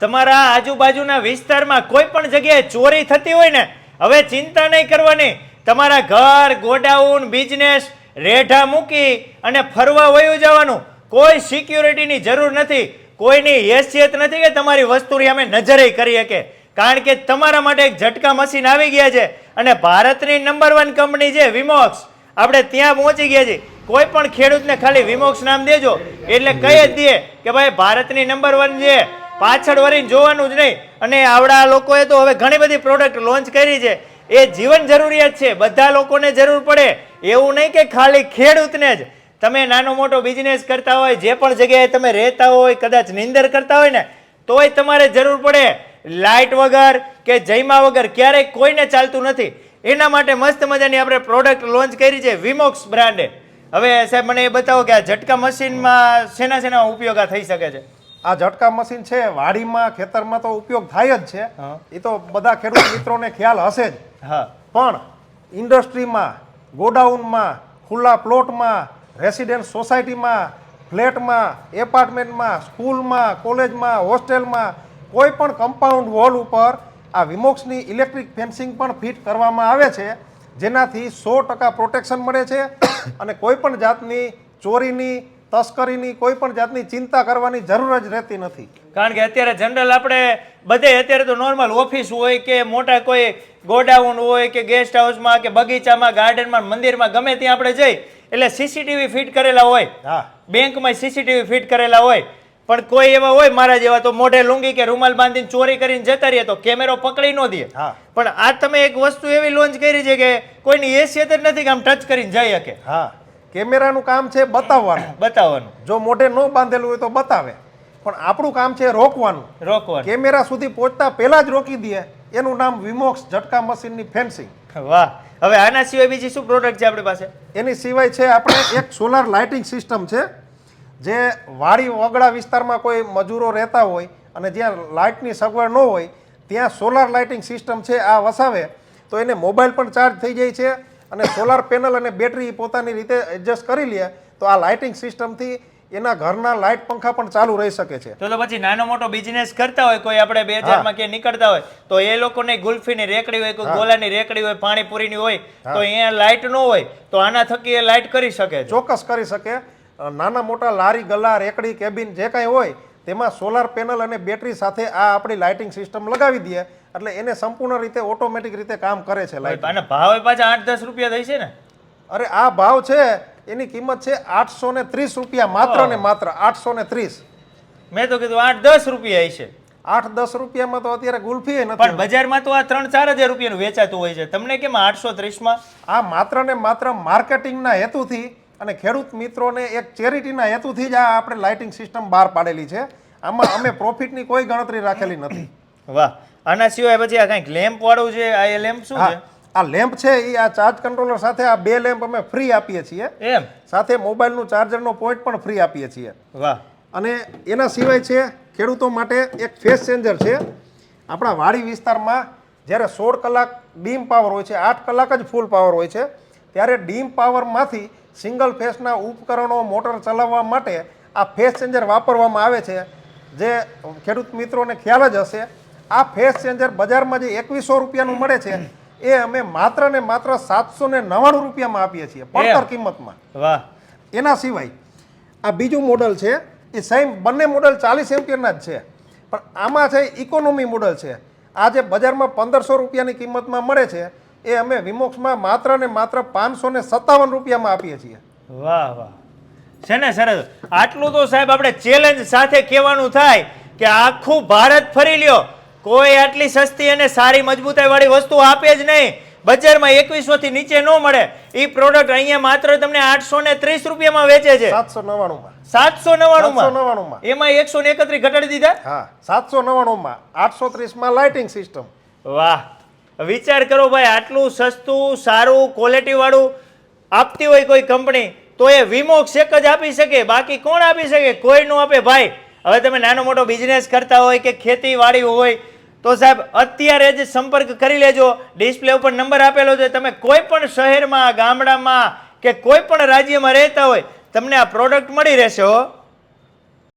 તમારા આજુબાજુના વિસ્તારમાં કોઈ પણ જગ્યાએ ચોરી થતી હોય ને, હવે ચિંતા નહીં કરવાની. તમારા ઘર, ગોડાઉન, બિઝનેસ, રેઢા મૂકી અને ફરવા વયું જવાનું. કોઈ સિક્યુરિટીની જરૂર નથી. કોઈની હેસિયત નથી કે તમારી વસ્તુની અમે નજરે કરી શકે કારણ કે તમારા માટે એક ઝટકા મશીન આવી ગયા છે અને ભારતની નંબર વન કંપની છે વિમોક્સ આપણે ત્યાં પહોંચી ગયા છીએ. કોઈ પણ ખેડૂતને ખાલી વિમોક્સ નામ દેજો. એટલે કહી જ દઈએ કે ભાઈ, ભારતની નંબર વન છે. પાછળ વળીને જોવાનું જ નહીં. અને આવડા લોકોએ તો હવે ઘણી બધી પ્રોડક્ટ લોન્ચ કરી છે. એ જીવન જરૂરિયાત છે. બધા લોકોને જરૂર પડે. એવું નહીં કે ખાલી ખેડૂતને જ. તમે નાનો મોટો બિઝનેસ કરતા હોય, જે પણ જગ્યાએ તમે રહેતા હોય, કદાચ નિંદર કરતા હોય ને, તોય તમારે જરૂર પડે. લાઇટ વગર કે જયમા વગર ક્યારેય કોઈને ચાલતું નથી. એના માટે મસ્ત મજાની આપણે પ્રોડક્ટ લોન્ચ કરી છે વિમોક્સ બ્રાન્ડે હવે સાહેબ, મને એ બતાવો કે આ ઝટકા મશીનમાં શેના શેના ઉપયોગ આ થઈ શકે છે. આ ઝટકા મશીન છે વાડીમાં ખેતરમાં તો ઉપયોગ થાય જ છે. એ તો બધા ખેડૂત મિત્રોને ખ્યાલ હશે જ. હા. પણ ઇન્ડસ્ટ્રીમાં ગોડાઉનમાં ખુલ્લા પ્લોટમાં રેસિડેન્ટ સોસાયટીમાં ફ્લેટમાં એપાર્ટમેન્ટમાં સ્કૂલમાં કોલેજમાં હોસ્ટેલમાં કોઈ પણ કમ્પાઉન્ડ વોલ ઉપર આ વિમોક્સની ઇલેક્ટ્રિક ફેન્સિંગ પણ ફિટ કરવામાં આવે છે જેનાથી સો ટકા પ્રોટેક્શન મળે છે અને કોઈ પણ જાતની ચોરીની તસ્કરીની કોઈ પણ જાતની ચિંતા કરવાની જરૂર જ રહેતી નથી. કારણ કે અત્યારે જનરલ આપણે બધે અત્યારે તો નોર્મલ ઓફિસ હોય કે મોટા કોઈ ગોડાઉન હોય કે ગેસ્ટ હાઉસમાં કે બગીચામાં ગાર્ડનમાં મંદિરમાં ગમે ત્યાં આપણે જઈ એટલે સીસીટીવી ફિટ કરેલા હોય. હા. બેંકમાં સીસીટીવી ફિટ કરેલા હોય. પણ કોઈ એવા હોય મારા જેવા તો મોઢે લુંગી કે રૂમાલ બાંધીને ચોરી કરીને જતા રહીએ તો કેમેરો પકડી ન દે. હા. પણ આ તમે એક વસ્તુ એવી લોન્ચ કરી છે કે કોઈની હેસિયત જ નથી કે આમ ટચ કરીને જઈ શકે. હા. કેમેરાનું કામ છે બતાવવાનું. બતાવવાનું. જો મોઢે ન બાંધેલું હોય તો બતાવે. પણ આપણું કામ છે રોકવાનું. રોકવાનું. કેમેરા સુધી પહોંચતા પહેલા જ રોકી દે એનું નામ વિમોક્સ ઝટકા મશીનની ફેન્સિંગ. વાહ. હવે આના સિવાય બીજી શું પ્રોડક્ટ છે આપણી પાસે? એની સિવાય છે આપણે એક સોલાર લાઇટિંગ સિસ્ટમ છે જે વાડી વગડા વિસ્તારમાં કોઈ મજૂરો રહેતા હોય અને જ્યાં લાઇટની સગવડ ન હોય ત્યાં સોલાર લાઇટિંગ સિસ્ટમ છે આ વસાવે. તો એને મોબાઈલ પણ ચાર્જ થઈ જાય છે. અને સોલાર પેનલ અને બેટરી પોતાની રીતે એડજસ્ટ કરી લે તો આ લાઇટિંગ સિસ્ટમથી એના ઘરના લાઇટ પંખા પણ ચાલુ રહી શકે છે. તો પછી નાનો મોટો બિઝનેસ કરતા હોય કોઈ આપણે બે હજારમાં ક્યાંય નીકળતા હોય તો એ લોકોને ગુલ્ફીની રેકડી હોય કોઈ ગોલાની રેકડી હોય પાણીપુરીની હોય તો અહીંયા લાઇટ ન હોય તો આના થકી એ લાઇટ કરી શકે ચોક્કસ કરી શકે. નાના મોટા લારી ગલ્લા રેકડી કેબિન જે કાંઈ હોય તેમાં સોલાર પેનલ અને બેટરી સાથે આ આપણી લાઇટિંગ સિસ્ટમ લગાવી દઈએ. એટલે એને સંપૂર્ણ રીતે ઓટોમેટિક રીતે કામ કરે છે લાઇટ અને ભાવ પાછા આઠ દસ રૂપિયા થઈ છે ને? અરે આ ભાવ છે એની કિંમત છે આઠસો ને ત્રીસ રૂપિયા માત્ર ને માત્ર આઠસો ને ત્રીસ. મેં તો કીધું આઠ દસ રૂપિયા છે આઠ દસ રૂપિયામાં તો અત્યારે ગુલ્ફી નથી પણ બજારમાં તો આ ત્રણ ચાર હજાર રૂપિયાનું વેચાતું હોય છે. તમને કેમ આઠસો ત્રીસમાં? આ માત્ર ને માત્ર માર્કેટિંગના હેતુથી અને ખેડૂત મિત્રોને એક ચેરિટીના હેતુથી જ આ આપણે લાઇટિંગ સિસ્ટમ બહાર પાડેલી છે. આમાં અમે પ્રોફિટની કોઈ ગણતરી રાખેલી નથી. વાહ. આના સિવાય પછી આ કંઈક લેમ્પ વાળું છે આ એ લેમ્પ શું છે? આ લેમ્પ છે એ આ ચાર્જ કંટ્રોલર સાથે આ બે લેમ્પ અમે ફ્રી આપીએ છીએ. એમ? સાથે મોબાઈલનું ચાર્જરનો પોઈન્ટ પણ ફ્રી આપીએ છીએ. વાહ. અને એના સિવાય છે ખેડૂતો માટે એક ફેસ ચેન્જર છે. આપણા વાડી વિસ્તારમાં જ્યારે સોળ કલાક ડીમ પાવર હોય છે આઠ કલાક જ ફૂલ પાવર હોય છે ત્યારે ડીમ પાવરમાંથી સિંગલ ફેસના ઉપકરણો મોટર ચલાવવા માટે આ ફેસ ચેન્જર વાપરવામાં આવે છે. જે ખેડૂત મિત્રોને ખ્યાલ જ હશે આ ફેસ ચેન્જર બજારમાં જે એકવીસો રૂપિયાનું મળે છે એ અમે માત્ર ને માત્ર સાતસો ને નવ્વાણું રૂપિયામાં આપીએ છીએ પડતર કિંમતમાં. વાહ. એના સિવાય આ બીજું મોડલ છે એ સેમ બંને મોડલ ચાલીસ એમ્પિયરના જ છે પણ આમાં છે ઇકોનોમી મોડલ છે. આ જે બજારમાં પંદરસો રૂપિયાની કિંમતમાં મળે છે એ અમે વિમોક્ષમાં માત્ર ને માત્ર પાંચસો ને સત્તાવન રૂપિયામાં આપીએ છીએ. વાહ વાહ. છે ને સરસ. આટલું તો સાહેબ આપણે ચેલેન્જ સાથે કહેવાનું થાય કે આખું ભારત ફરી લ્યો. કોઈ આટલી સસ્તી અને સારી મજબૂતાઈ વાળી વસ્તુ આપે જ નહીં. બજારમાં એકવીસો થી નીચે ન મળે. એ પ્રોડક્ટ અહીંયા માત્ર તમને આઠસો ને ત્રીસ રૂપિયામાં વેચે છે. સાતસો નવ્વાણુંમાં સાતસો નવ્વાણું સાતસો માં એમાં એકસો ને એકત્રીસ ઘટાડી દીધા? હા સાતસો નવ્વાણુંમાં આઠસો ત્રીસમાં લાઇટિંગ સિસ્ટમ વાહ. વિચાર કરો ભાઈ આટલું સસ્તું સારું ક્વોલિટી વાળું આપતી હોય કોઈ કંપની તો એ વિમોક્સ એક જ આપી શકે. બાકી કોણ આપી શકે? કોઈ નો આપે. ભાઈ હવે તમે નાનો મોટો બિઝનેસ કરતા હોય કે ખેતીવાડી હોય, તો સાહેબ અત્યારે જ સંપર્ક કરી લેજો. ડિસ્પ્લે ઉપર નંબર આપેલો છે. તમે કોઈ પણ શહેરમાં, ગામડામાં કે કોઈ પણ રાજ્યમાં રહેતા હોય, તમને આ પ્રોડક્ટ મળી રહેશે હો.